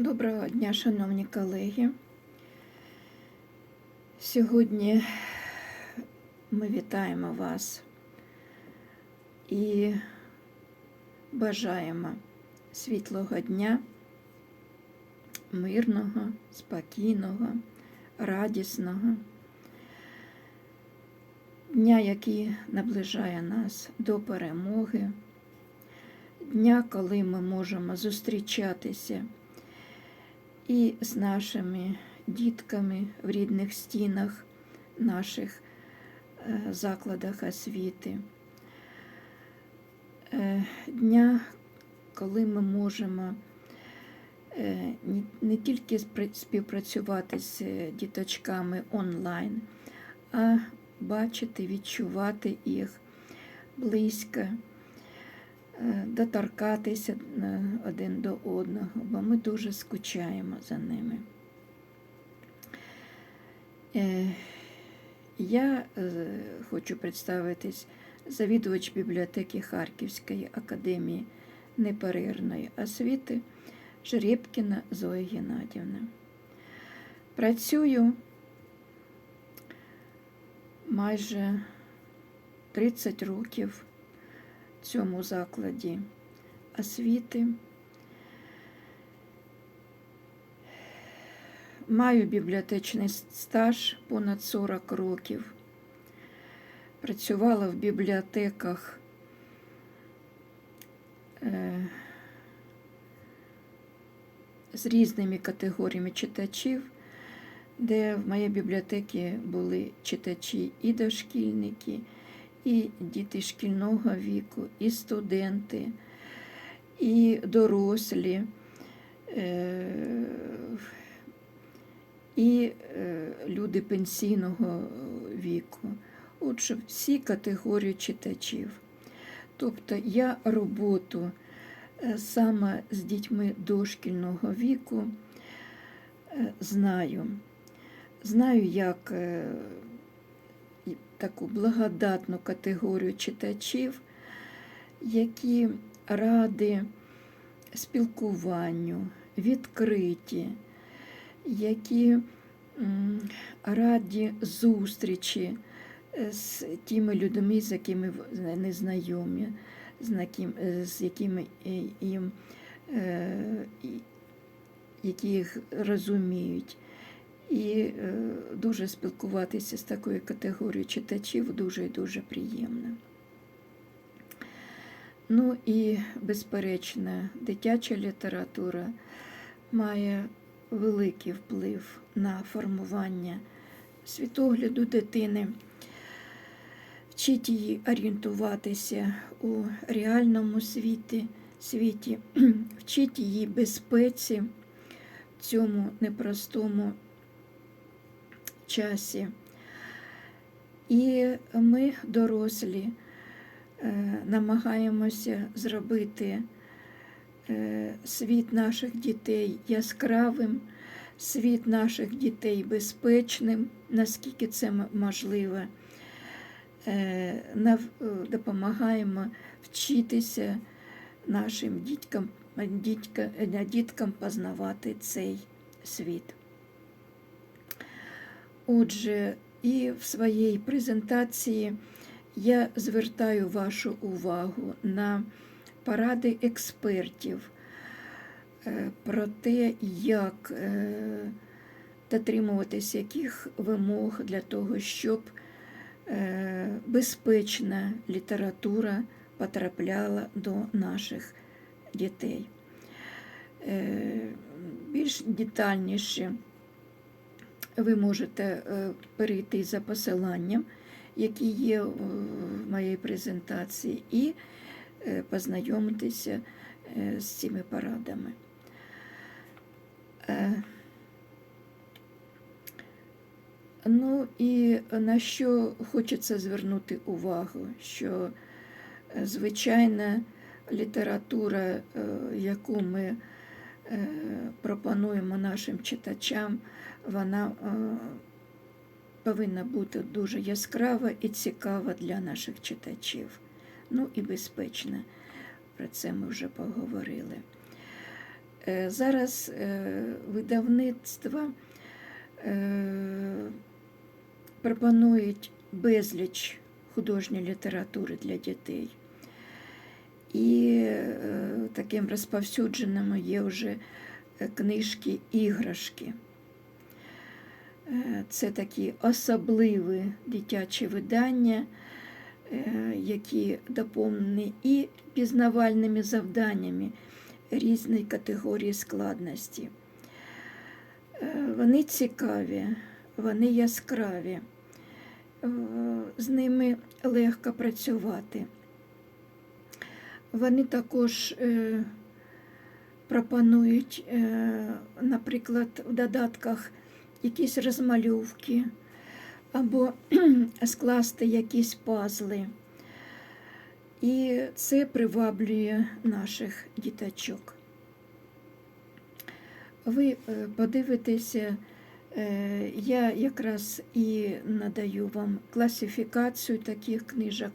Доброго дня, шановні колеги. Сьогодні ми вітаємо вас і бажаємо світлого дня, мирного, спокійного, радісного, дня, який наближає нас до перемоги, дня, коли ми можемо зустрічатися і з нашими дітками в рідних стінах наших е, закладах освіти. Е, Дня, коли ми можемо е, не тільки співпрацювати з діточками онлайн, а бачити, відчувати їх близько доторкатися е, один до одного, бо ми дуже скучаємо за ними. Е, Я е, хочу представитись завідувач бібліотеки Харківської академії неперервної освіти Жеребкіна Зоя Геннадівна. Працюю майже 30 років цьому закладі освіти. Маю бібліотечний стаж понад 40 років. Працювала в бібліотеках е, з різними категоріями читачів, де в моїй бібліотеці були читачі і дошкільники, і діти шкільного віку, і студенти, і дорослі. е, і е, люди пенсійного віку. Отже, всі категорії читачів. Тобто я роботу е, саме з дітьми дошкільного віку знаю. Знаю, як таку благодатну категорію читачів, які ради спілкуванню, відкриті які раді зустрічі е, з тими людьми, з якими в- незнайомі, з яким- е, з якими е, їм які їх розуміють. І е, дуже спілкуватися з такою категорією читачів дуже і дуже приємно. Ну і, безперечно, дитяча література має великий вплив на формування світогляду дитини, вчить її орієнтуватися у реальному світі, світі, вчить її безпеці в цьому непростому часі. І ми, дорослі, е, намагаємося зробити е, світ наших дітей яскравим, світ наших дітей безпечним, наскільки це можливо. Е, Допомагаємо вчитися нашим діткам, дітка, е, діткам познавати цей світ. Отже, і в своїй презентації я звертаю вашу увагу на поради експертів е, про те, як е, дотримуватись яких вимог для того, щоб е, безпечна література потрапляла до наших дітей. Більш детальніше ви можете е, перейти за посиланням, які є в моїй презентації, і е, познайомитися е, з цими порадами. Ну і на що хочеться звернути увагу, що звичайна література, яку ми пропонуємо нашим читачам, вона е, повинна бути дуже яскрава і цікава для наших читачів. Ну і безпечна. Про це ми вже поговорили. Е, Зараз е, видавництва е, пропонують безліч художньої літератури для дітей. І е, таким розповсюдженим є вже е, книжки іграшки. Е, Це такі особливі дитячі видання, які доповнені і пізнавальними завданнями різної категорії складності. Вони цікаві, вони яскраві, з ними легко працювати. Вони також е, пропонують, е, наприклад, в додатках якісь розмальовки або скласти якісь пазли. І це приваблює наших діточок. Ви е, подивитеся, е, я якраз і надаю вам класифікацію таких книжок,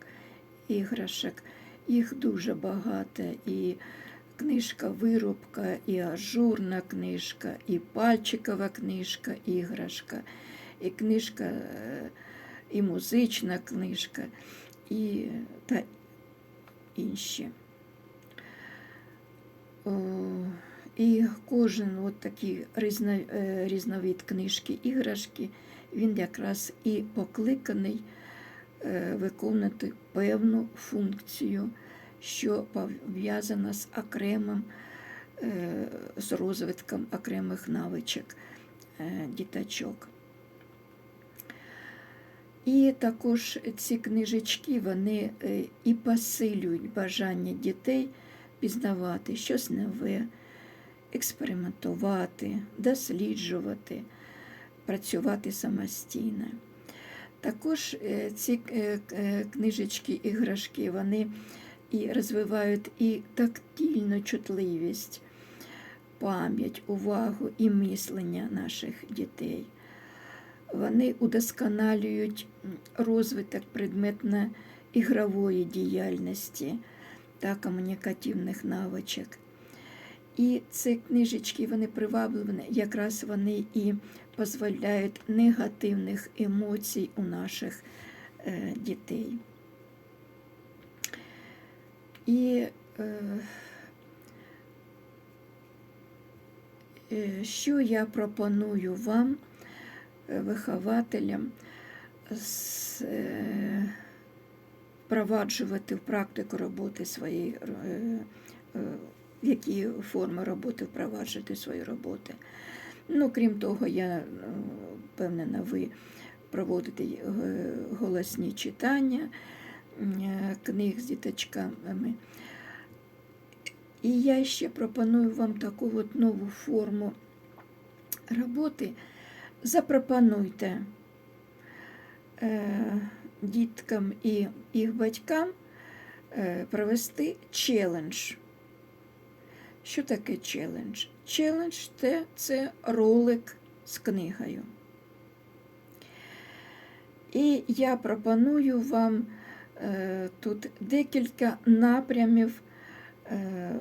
іграшок. Їх дуже багато. І книжка виробка, і ажурна книжка, і пальчикова книжка, іграшка, і книжка, е, і музична книжка, і та інші. О, і кожен от такий е, різновид книжки іграшки, він якраз і покликаний виконувати певну функцію, що пов'язана з окремим, е, з розвитком окремих навичок е, діточок. І також ці книжечки вони е, і посилюють бажання дітей пізнавати щось нове, експериментувати, досліджувати, працювати самостійно. Також е, ці е, е, книжечки, іграшки, вони і розвивають і тактильну чутливість, пам'ять, увагу і мислення наших дітей. Вони удосконалюють розвиток предметно-ігрової діяльності та комунікативних навичок. І ці книжечки вони приваблені, якраз вони і дозволяють негативних емоцій у наших е, дітей. І е, е, що я пропоную вам, е, вихователям, з, е, впроваджувати в практику роботи своєї, е, е, які форми роботи впроваджувати свої роботи. Ну, крім того, я е, впевнена, ви проводите е, голосні читання е, книг з діточками. І я ще пропоную вам таку от нову форму роботи. Запропонуйте діткам і їх батькам провести челендж. Що таке челендж? Челендж це, ролик з книгою. І я пропоную вам е, тут декілька напрямів е,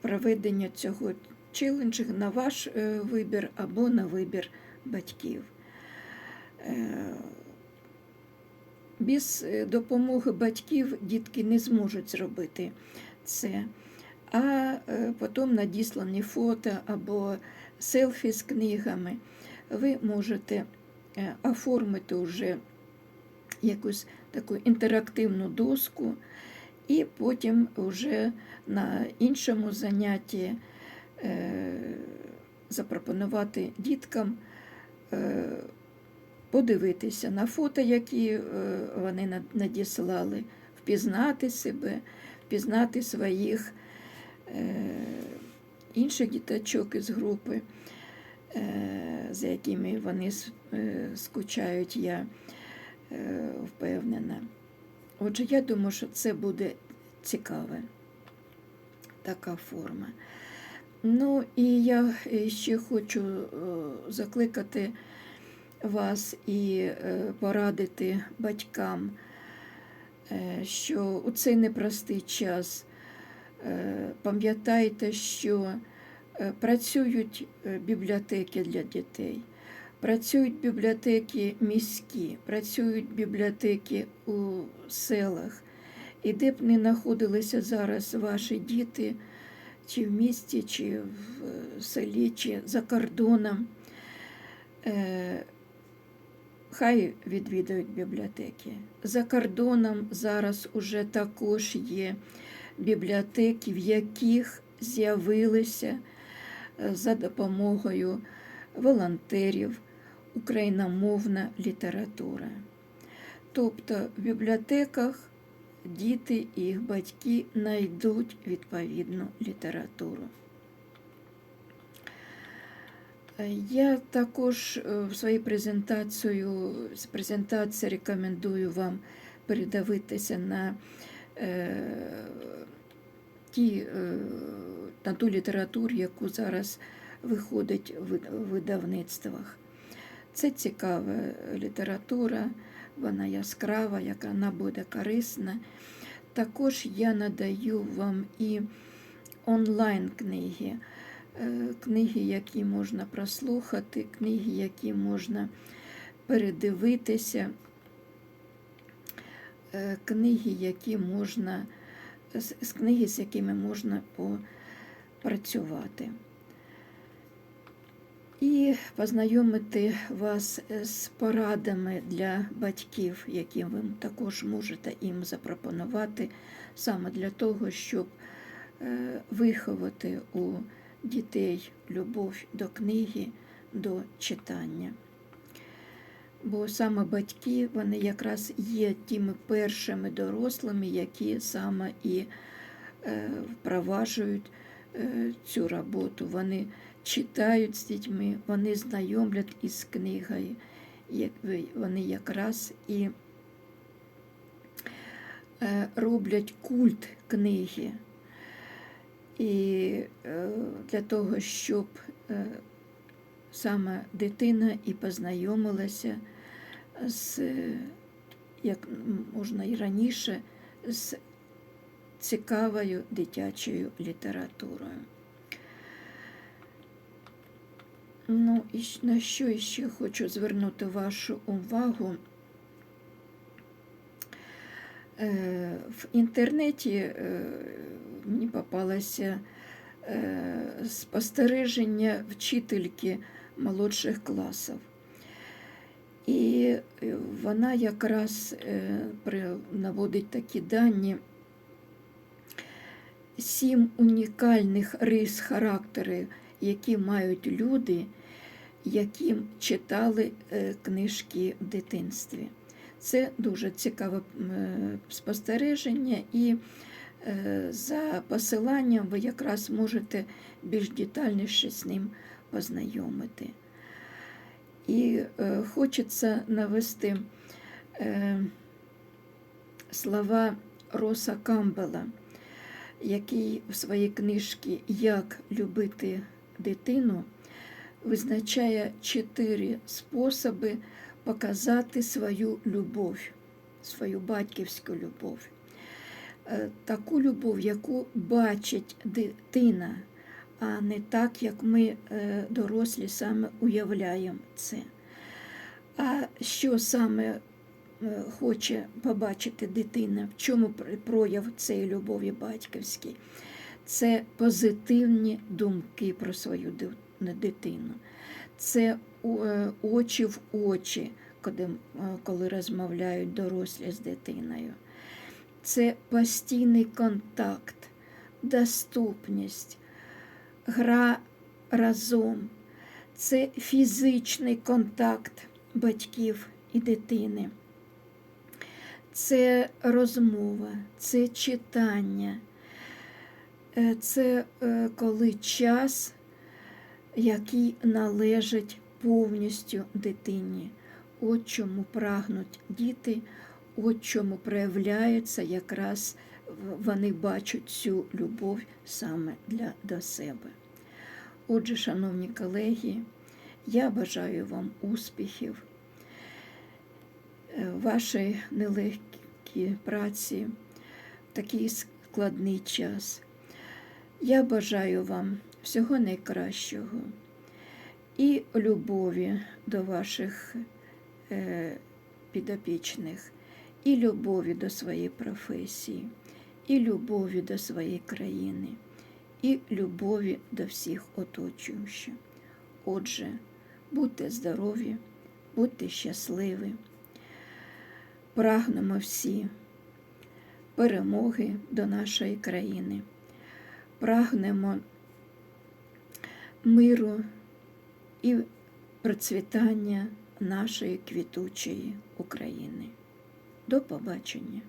проведення цього челенджу на ваш е, вибір або на вибір батьків. Е, без е, допомоги батьків дітки не зможуть зробити це. А е, потім надіслані фото або селфі з книгами. Ви можете е, оформити вже якусь таку інтерактивну доску, і потім вже на іншому занятті запропонувати діткам подивитися на фото, які вони надіслали, впізнати себе, впізнати своїх інших діточок із групи, за якими вони скучають, я впевнена. Отже, я думаю, що це буде цікаве така форма. Ну і я ще хочу закликати вас і порадити батькам, що у цей непростий час пам'ятайте, що Е, Працюють е, бібліотеки для дітей, працюють бібліотеки міські, працюють бібліотеки у селах. І де б не знаходилися зараз ваші діти, чи в місті, чи в е, селі, чи за кордоном, хай відвідують бібліотеки. За кордоном зараз уже також є бібліотеки, в яких з'явилися е, за допомогою волонтерів україномовна література. Тобто в бібліотеках діти і їх батьки знайдуть відповідну літературу. Я також е, в своїй презентації, презентації рекомендую вам передивитися на ті, е, на ту літературу, яку зараз виходить в видавництвах. Це цікава література, вона яскрава, яка вона буде корисна. Також я надаю вам і онлайн книги, Е, книги, які можна прослухати, книги, які можна передивитися, е, книги, які можна, з з книги, з якими можна попрацювати. І познайомити вас з порадами для батьків, які ви також можете їм запропонувати, саме для того, щоб е, виховати у дітей любов до книги, до читання. Бо саме батьки, вони якраз є тими першими дорослими, які саме і е, впроваджують е, цю роботу. Вони читають з дітьми, вони знайомлять із книгою, вони якраз і е, роблять культ книги. І для того, щоб саме дитина і познайомилася з, як можна і раніше, з цікавою дитячою літературою. Ну, і на що ще хочу звернути вашу увагу. Е, В інтернеті е, мені попалося е, спостереження вчительки молодших класів. І е, вона якраз е, наводить такі дані. Сім унікальних рис характеру, які мають люди, яким читали е, книжки в дитинстві. Це дуже цікаве спостереження, і за посиланням ви якраз можете більш детальніше з ним познайомити. І е, хочеться навести е, слова Роса Камбела, який в своїй книжці Як любити дитину визначає чотири способи показати свою любов, свою батьківську любов. Е, Таку любов, яку бачить дитина, а не так, як ми, е, дорослі, саме уявляємо це. А що саме е, хоче побачити дитина, в чому прояв цієї любові батьківській? Це позитивні думки про свою дитину. Це е, очі в очі, коли, розмовляють дорослі з дитиною. Це постійний контакт, доступність, гра разом, це фізичний контакт батьків і дитини, це розмова, це читання, Е, це е, коли час, який належить повністю дитині. От чому прагнуть діти, от чому проявляється якраз вони бачать цю любов саме для до себе. Отже, шановні колеги, я бажаю вам успіхів, е, вашій нелегкій праці в такий складний час. Я бажаю вам, всього найкращого і любові до ваших е, підопічних, і любові до своєї професії, і любові до своєї країни, і любові до всіх оточуючих. Отже, будьте здорові, будьте щасливі. Прагнемо всі перемоги до нашої країни. Прагнемо миру і процвітання нашої квітучої України. До побачення!